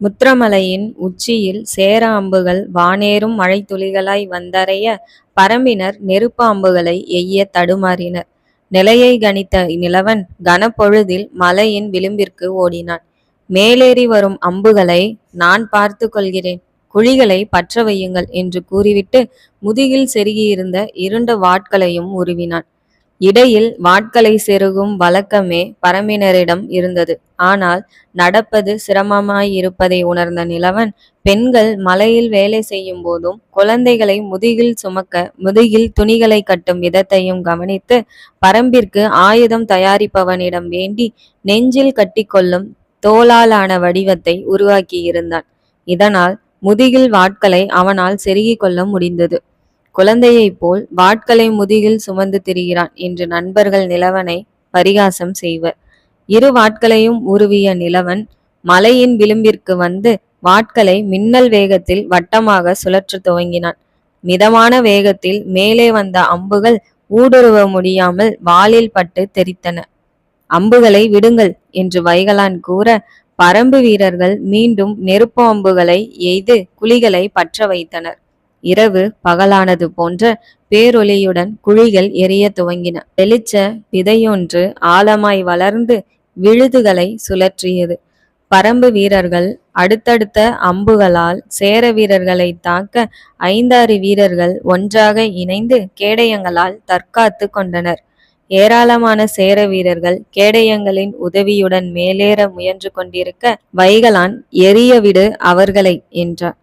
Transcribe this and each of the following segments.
முத்திரமலையின் உச்சியில் சேர அம்புகள் வானேறும் மழைத்துளிகளாய் வந்தறைய பரம்பினர் நெருப்பு அம்புகளை எய்ய தடுமாறினர். நிலையை கணித்த நிலவன் கனப்பொழுதில் மலையின் விளிம்பிற்கு ஓடினான். மேலேறி வரும் அம்புகளை நான் பார்த்து கொள்கிறேன் குழிகளை பற்ற வையுங்கள் என்று கூறிவிட்டு முதுகில் செருகியிருந்த இருண்ட வாட்களையும் உருவினான். இடையில் வாட்களை செருகும் வழக்கமே பரம்பினரிடம் இருந்தது. ஆனால் நடப்பது சிரமமாயிருப்பதை உணர்ந்த நிலவன் பெண்கள் மலையில் வேலை செய்யும் போதும் குழந்தைகளை முதுகில் சுமக்க முதுகில் துணிகளை கட்டும் விதத்தையும் கவனித்து பரம்பிற்கு ஆயுதம் தயாரிப்பவனிடம் வேண்டி நெஞ்சில் கட்டிக்கொள்ளும் தோலாலான வடிவத்தை உருவாக்கியிருந்தான். இதனால் முதுகில் வாட்களை அவனால் செருகிக் கொள்ள முடிந்தது. குழந்தையைப் போல் வாட்களை முதுகில் சுமந்து திரிகிறான் என்று நண்பர்கள் நிலவனை பரிகாசம் செய்வர். இரு வாட்களையும் உருவிய நிலவன் மலையின் விளிம்பிற்கு வந்து வாட்களை மின்னல் வேகத்தில் வட்டமாக சுழற்ற துவங்கினான். மிதமான வேகத்தில் மேலே வந்த அம்புகள் ஊடுருவ முடியாமல் வாளில் பட்டு தெறித்தன. அம்புகளை விடுங்கள் என்று வைகலான் கூற பரம்பு வீரர்கள் மீண்டும் நெருப்பு அம்புகளை எய்து குழிகளை பற்ற வைத்தனர். இரவு பகலானது போன்ற பேரொளியுடன் குழிகள் எரிய துவங்கின. வெளிச்ச விதையொன்று ஆழமாய் வளர்ந்து விழுதுகளை சுழற்றியது. பரம்பு வீரர்கள் அடுத்தடுத்த அம்புகளால் சேர வீரர்களைத் தாக்க ஐந்தாறு வீரர்கள் ஒன்றாக இணைந்து கேடயங்களால் தற்காத்துக் கொண்டனர். ஏராளமான சேர வீரர்கள் கேடயங்களின் உதவியுடன் மேலேற முயன்று கொண்டிருக்க வைகலான் எரியவிடு அவர்களை என்றார்.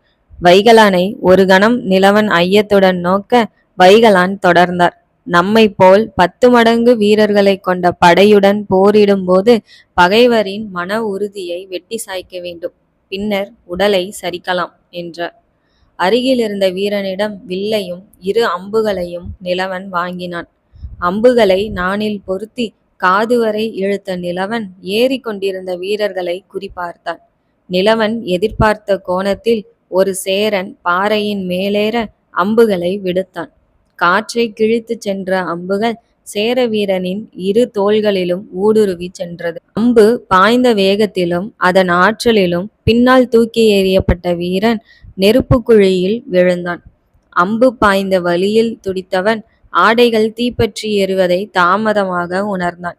வைகலானை ஒரு கணம் நிலவன் ஐயத்துடன் நோக்க வைகலான் தொடர்ந்தார். நம்மைப் போல் பத்து மடங்கு வீரர்களைக் கொண்ட படையுடன் போரிடும்போது பகைவரின் மன உறுதியை வெட்டி சாய்க்க வேண்டும். பின்னர் உடலை சரிக்கலாம் என்றார். அருகிலிருந்த வீரனிடம் வில்லையும் இரு அம்புகளையும் நிலவன் வாங்கினான். அம்புகளை நானில் பொருத்தி காதுவரை இழுத்த நிலவன் ஏறி கொண்டிருந்த வீரர்களை குறிப்பார்த்தான் நிலவன் எதிர்பார்த்த கோணத்தில் ஒரு சேரன் பாறையின் மேலேற அம்புகளை விடுத்தான். காற்றை கிழித்துச் சென்ற அம்புகள் சேர வீரனின் இரு தோள்களிலும் ஊடுருவிச் சென்றது. அம்பு பாய்ந்த வேகத்திலும் அதன் ஆற்றலிலும் பின்னால் தூக்கி எறியப்பட்ட வீரன் நெருப்பு குழியில் விழுந்தான். அம்பு பாய்ந்த வழியில் துடித்தவன் ஆடைகள் தீப்பற்றி எறுவதை தாமதமாக உணர்ந்தான்.